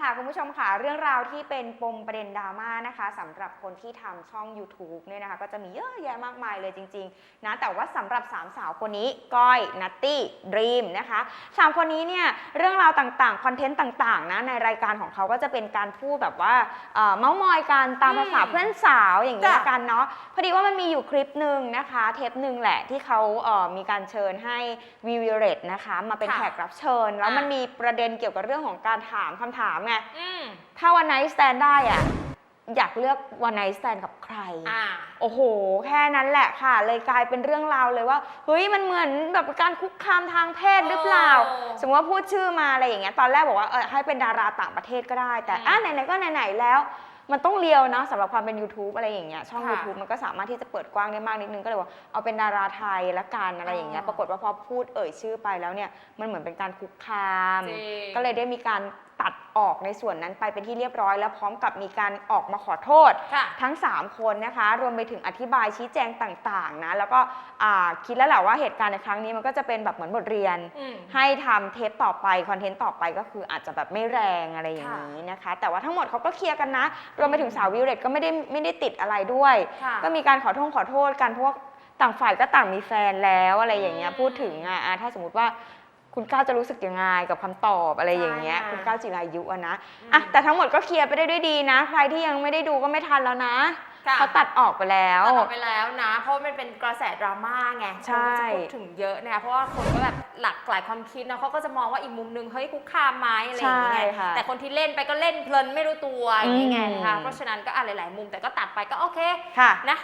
ค่ะคุณผู้ชมค่ะเรื่องราวที่เป็นปมประเด็นดราม่านะคะสำหรับคนที่ทำช่อง YouTube เนี่ยนะคะ ก็จะมีเยอะแยะมากมายเลยจริงๆนะแต่ว่าสำหรับสามสาวคนนี้ก้อยนัตตี้ดรีมนะคะสามคนนี้เนี่ยเรื่องราวต่างๆคอนเทนต์ต่างๆนะในรายการของเขาก็จะเป็นการพูดแบบว่าเอ่อเมาส์มอยกันตามภาษาอืมเพื่อนสาวอย่างนี้จ้ะละกันเนาะพอดีว่ามันมีอยู่คลิปหนึ่งนะคะเทปหนึ่งแหละที่เขาเอ่อมีการเชิญให้วีวิเรตนะคะมาเป็นค่ะแขกรับเชิญ แล้วอะมันมีประเด็นเกี่ยวกับเรื่องของการถามคำถามไง อืมถ้าวันไนท์สแตนได้อะอยากเลือกวันไนท์สแตนกับใคร อ่า โอ้โห แค่นั้นแหละค่ะ เลยกลายเป็นเรื่องราวเลยว่า เฮ้ย มันเหมือนแบบการคุกคามทางเพศหรือเปล่าโอ้สมมติว่าพูดชื่อมาอะไรอย่างเงี้ย ตอนแรกบอกว่า เออให้เป็นดาราต่างประเทศก็ได้ แต่ อืม อะไหนๆ ก็ไหนๆ แล้ว มันต้องเลียวนะสำหรับความเป็น YouTube อะไรอย่างเงี้ยช่อง ค่ะ YouTube มันก็สามารถที่จะเปิดกว้างได้มากนิดนึงก็เลยว่าเอาเป็นดาราไทยละกันอะไรอย่างเงี้ยอ๋อ ปรากฏว่าพอพูดเอ่ยชื่อไปแล้วเนี่ยมันเหมือนเป็นการคุกคาม จริง ก็เลยได้มีการตัดออกในส่วนนั้นไปเป็นที่เรียบร้อย แล้วพร้อมกับมีการออกมาขอโทษ ค่ะ ทั้ง 3 คนนะคะ รวมไปถึงอธิบายชี้แจงต่างๆนะแล้วก็อ่าคิดแล้วแหละว่าเหตุการณ์ในครั้งนี้มันก็จะเป็นแบบเหมือนบทเรียน อืม ให้ทำเทปต่อไป คอนเทนต์ต่อไปก็คืออาจจะแบบไม่แรงอะไรอย่างนี้ นะคะ แต่ว่าทั้งหมดเขาก็เคลียร์กันนะ รวมไปถึงสาววิวเลตก็ไม่ได้ไม่ได้ติดอะไรด้วย ค่ะก็มีการขอโทษขอโทษกันเพราะว่าต่างฝ่ายก็ต่างมีแฟนแล้วอะไรอย่างเงี้ยอืมพูดถึงอะอะถ้าสมมติว่าคุณก้าวจะรู้สึกยังไงกับคำตอบอะไรอย่างเงี้ยใช่คุณก้าวจิรายุอะนะอืมอะแต่ทั้งหมดก็เคลียร์ไปได้ด้วยดีนะ ใครที่ยังไม่ได้ดูก็ไม่ทันแล้วนะ ค่ะ เขาตัดออกไปแล้ว ตัดออกไปแล้วนะ เพราะมันเป็นกระแสดราม่าไงใช่คนก็จะพูดถึงเยอะนะคะเพราะว่าคนก็แบบหลากหลายความคิดนะเขาก็จะมองว่าอีกมุมหนึงเฮ้ยคุกคามไหมอะไรอย่างเงี้ใช่ยค่ะแต่คนที่เล่นไปก็เล่นเพลินไม่รู้ตัวอย่างเงี้ยอืม นะคะเพราะฉะนั้นก็อะหลายๆมุมแต่ก็ตัดไปก็โอเคค่ะ นะ